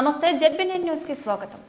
నమస్తే జెడ్బీనెట్ న్యూస్కి స్వాగతం.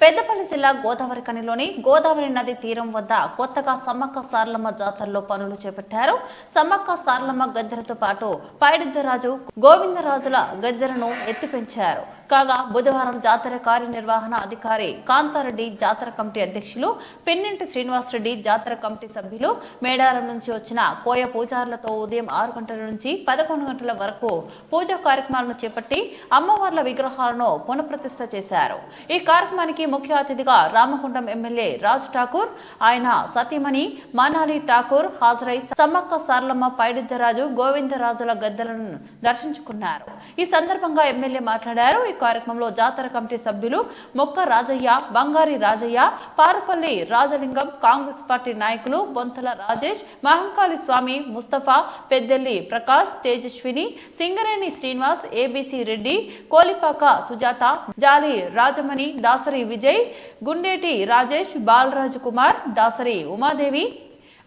పెద్దపల్లి జిల్లా గోదావరి కనిలోని గోదావరి నది తీరం వద్ద కొత్తగా సమ్మక్క సారలమ్మ జాతరలో పనులు చేపట్టారు. సమ్మక్క సారలమ్మ గద్దెలతో పాటు పైడిద్దరాజు గోవిందరాజుల గద్దెలను ఎత్తిపెంచారు. కాగా బుధవారం జాతర కార్యనిర్వహణ అధికారి కాంతారెడ్డి జాతర కమిటీ అధ్యక్షులు పిన్నింటి శ్రీనివాసరెడ్డి జాతర కమిటీ సభ్యులు మేడారం నుంచి వచ్చిన కోయ పూజారులతో ఉదయం ఆరు గంటల నుంచి పదకొండు గంటల వరకు పూజా కార్యక్రమాలను చేపట్టి అమ్మవార్ల విగ్రహాలను పునఃప్రతిష్ఠ చేశారు. ఈ కార్యక్రమానికి ముఖ్య అతిథిగా రామగుండం ఎమ్మెల్యే రాజు ఠాకూర్ ఆయన సతీమణి మనాలి ఠాకూర్ హాజరై సమ్మక్క సార్లమ్మ పైడిద్దరాజు గోవిందరాజుల గద్దెలను దర్శించుకున్నారు. ఈ సందర్భంగా ఎమ్మెల్యే మాట్లాడారు. ఈ కార్యక్రమంలో జాతర కమిటీ సభ్యులు మొక్క రాజయ్య బంగారి రాజయ్య పారుపల్లి రాజలింగం కాంగ్రెస్ పార్టీ నాయకులు బొంతల రాజేష్ మహంకాళి స్వామి ముస్తఫా పెద్దెల్లి ప్రకాష్ తేజస్విని సింగరేణి శ్రీనివాస్ ఏబిసి రెడ్డి కోలిపాక సుజాత జాలి రాజమణి దాసరి విజయ్ గుండేటి రాజేష్ బాలరాజు కుమార్ దాసరి ఉమాదేవి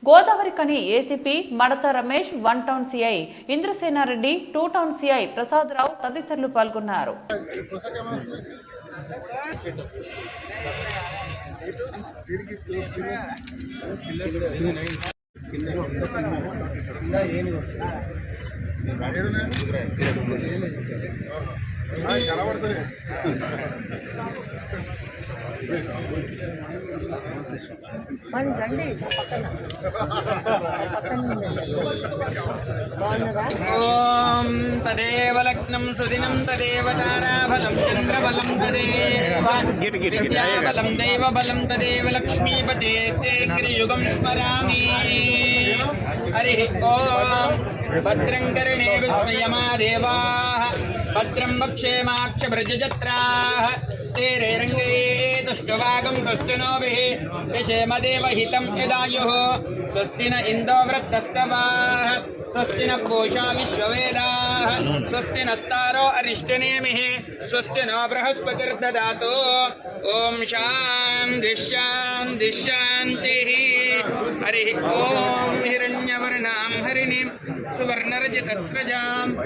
గోదావరి కని ACP Madatha Ramesh one town CI Indrasena Reddy two town CI Prasada Rao తదితరులు పాల్గొన్నారు. మనం రండి. పక్కన పక్కన బాగున్నదా ఓం తదేవ లగ్నం సుదినం తదేవ తారాఫలం చంద్రబలం తదేవలం దైవ బలం తదేవ లక్ష్మీపతే యుగం స్మరామి. హరి ఓం. భద్రం కరణే విస్మయమా దేవా भद्रं वक्षेमाक्षभृजजत्राः। स्तेरेरङ्गे तुष्टवागं स्वस्तिनोभिः विषेमदेवहितं यदायुः। स्वस्ति न इन्दो वृत्तस्तवाः। स्वस्ति न पूषा विश्ववेदाः। स्वस्ति नस्तारो अरिष्टनेमिः। स्वस्ति नो बृहस्पतिर्ददातु। ॐ शान्ति शान्ति, शान्तिः। हरि ओम हिण्यवर्णा हरिणी सुवर्णरजतस्रजाम। स्रजा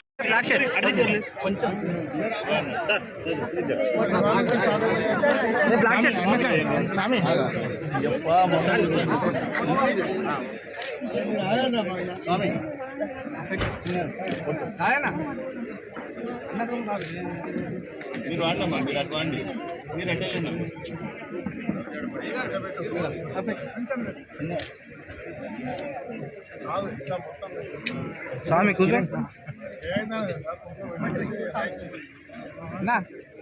మీరు వాడమ్మా మీరు అటు వాడండి మీరు అటే ఉండండి స్వామి కూర్చో.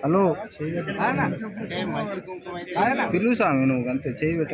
హలో. పిలువు స్వామి నువ్వు అంతే చేయి పెట్ట.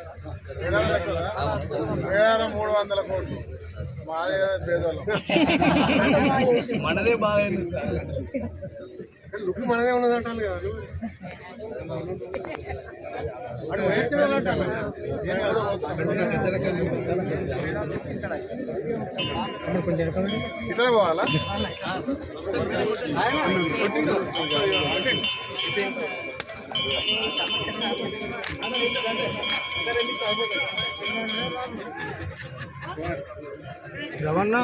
మేడారం మూడు వందల కోట్లు. మాదే పేదోళ్ళం. మనదే బాగా లుక్ మనదే ఉన్నదంటాను కదా అటు వాళ్ళు అంటాను. నేను కూడా పోతాను. ఇట్లా పోవాలా రవణ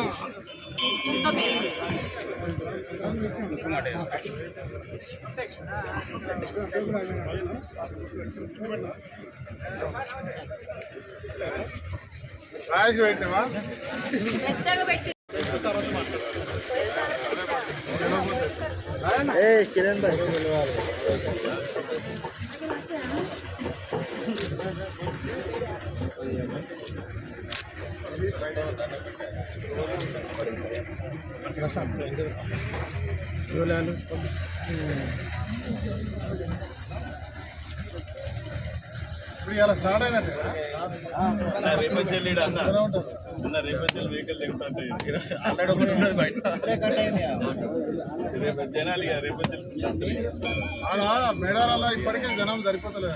రాజు పెట్టినవా ఏ కిరణ్ భాయ్ ఇప్పుడు ఇలా స్టార్ట్ అయినట్టేనా రేపటి చెల్లిడు అన్న. వెహికల్ దిగుతుంటాయి ఆల్రెడీ ఒకటి ఉన్నది బయట. రేపు జనాలు ఇక రేపటి చెల్లి ఆడ ఇప్పటికే జనం సరిపోతలేదు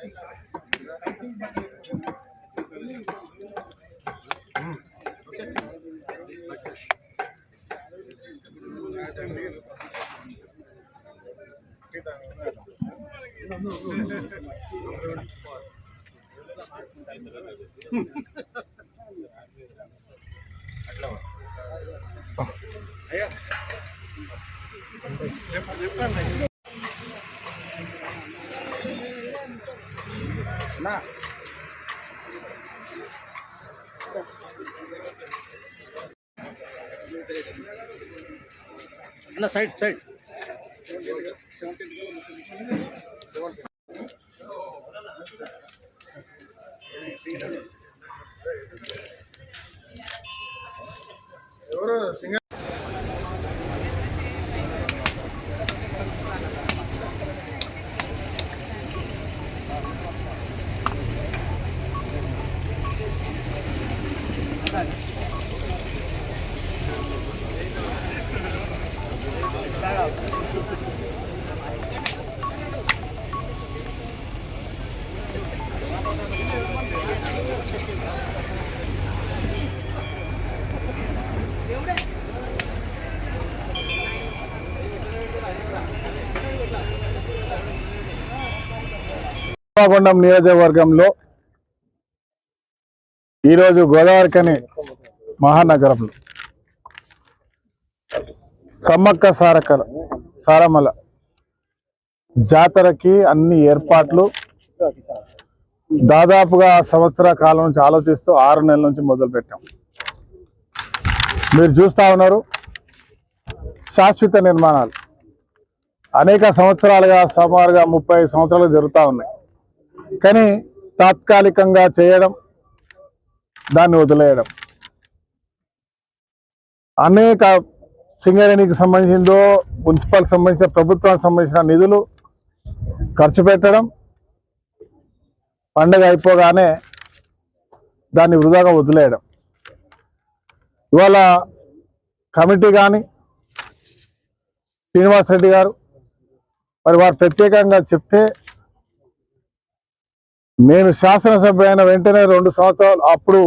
అన్న సైడ్ సైడ్. ఎవరు సింగ కొండం నియోజకవర్గంలో ఈరోజు గోదావరికని మహానగరంలో. సమ్మక్క సారకల సారమల జాతరకి అన్ని ఏర్పాట్లు దాదాపుగా సంవత్సర కాలం నుంచి ఆలోచిస్తూ ఆరు నెలల నుంచి మొదలు పెట్టాం మీరు చూస్తా ఉన్నారు శాశ్వత నిర్మాణాలు. అనేక సంవత్సరాలుగా సుమారుగా ముప్పై సంవత్సరాలు జరుగుతూ ఉన్నాయి. కానీ తాత్కాలికంగా చేయడం దాన్ని వదిలేయడం. అనేక సింగరేణికి సంబంధించిందో మున్సిపల్ సంబంధించిన ప్రభుత్వానికి సంబంధించిన నిధులు ఖర్చు పెట్టడం పండగ అయిపోగానే దాన్ని వృధాగా వదిలేయడం. ఇవాళ కమిటీ కానీ శ్రీనివాస్ రెడ్డి గారు మరి వారు ప్రత్యేకంగా చెప్తే నేను శాసనసభ అయిన వెంటనే రెండు సంవత్సరాలు అప్పుడు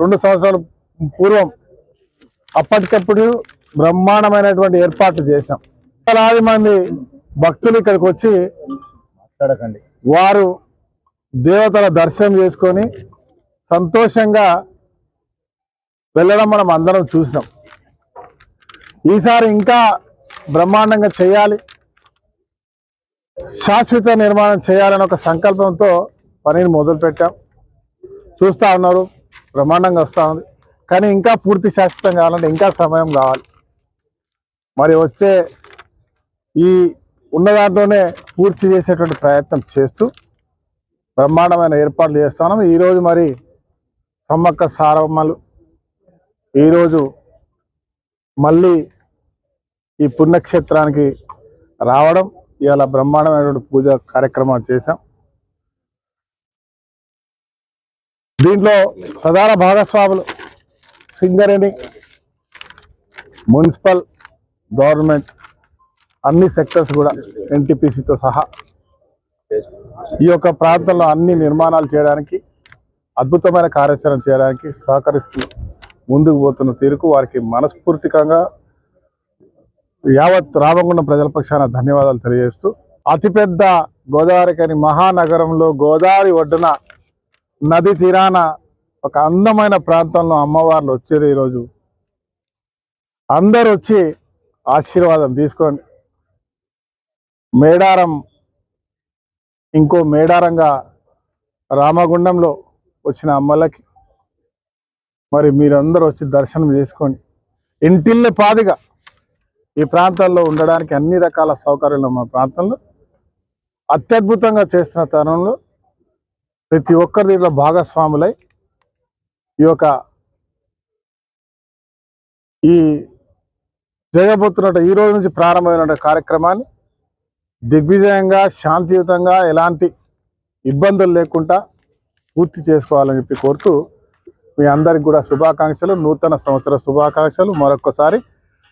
రెండు సంవత్సరాల పూర్వం అప్పటికప్పుడు బ్రహ్మాండమైనటువంటి ఏర్పాట్లు చేశాం. వేలాది మంది భక్తులు ఇక్కడికి వచ్చి మాట్లాడకండి. వారు దేవతల దర్శనం చేసుకొని సంతోషంగా వెళ్ళడం మనం అందరం చూసినాం. ఈసారి ఇంకా బ్రహ్మాండంగా చేయాలి. శాశ్వత నిర్మాణం చేయాలని ఒక సంకల్పంతో పనిని మొదలుపెట్టాం. చూస్తూ ఉన్నారు బ్రహ్మాండంగా వస్తూ ఉంది. కానీ ఇంకా పూర్తి శాశ్వతం కావాలంటే ఇంకా సమయం కావాలి. మరి వచ్చే ఈ ఉన్న దాంట్లోనే పూర్తి చేసేటువంటి ప్రయత్నం చేస్తూ బ్రహ్మాండమైన ఏర్పాట్లు చేస్తున్నాం ఈరోజు మరి సమ్మక్క సారమ్మలు ఈరోజు మళ్ళీ ఈ పుణ్యక్షేత్రానికి రావడం ఇవాళ బ్రహ్మాండమైనటువంటి పూజ కార్యక్రమాలు చేశాం. దీంట్లో ప్రధాన భాగస్వాములు సింగరేణి మున్సిపల్ గవర్నమెంట్ అన్ని సెక్టర్స్ కూడా ఎన్టీపీసీతో సహా ఈ యొక్క ప్రాంతంలో అన్ని నిర్మాణాలు చేయడానికి అద్భుతమైన కార్యాచరణ చేయడానికి సహకరిస్తూ ముందుకు పోతున్న తీరుకు వారికి మనస్ఫూర్తికంగా యావత్ రామగుండం ప్రజల పక్షాన ధన్యవాదాలు తెలియజేస్తూ అతిపెద్ద గోదావరి కాని మహానగరంలో గోదావరి ఒడ్డున నది తీరాన ఒక అందమైన ప్రాంతంలో అమ్మవార్లు వచ్చారు ఈరోజు. అందరూ వచ్చి ఆశీర్వాదం తీసుకొని మేడారం ఇంకో మేడారంగా రామగుండంలో వచ్చిన అమ్మలకి. మరి మీరందరూ వచ్చి దర్శనం చేసుకోండి. ఇంటిల్లే పాదిగా ఈ ప్రాంతాల్లో ఉండడానికి అన్ని రకాల సౌకర్యాలు మా ప్రాంతంలో. అత్యద్భుతంగా చేస్తున్న తరుణంలో ప్రతి ఒక్కరి దీంట్లో భాగస్వాములై ఈ యొక్క ఈ జరగబోతున్న ఈ రోజు నుంచి ప్రారంభమైన కార్యక్రమాన్ని దిగ్విజయంగా శాంతియుతంగా ఎలాంటి ఇబ్బందులు లేకుండా పూర్తి చేసుకోవాలని చెప్పి కోరుతూ మీ అందరికి కూడా శుభాకాంక్షలు నూతన సంవత్సర శుభాకాంక్షలు. మరొకసారి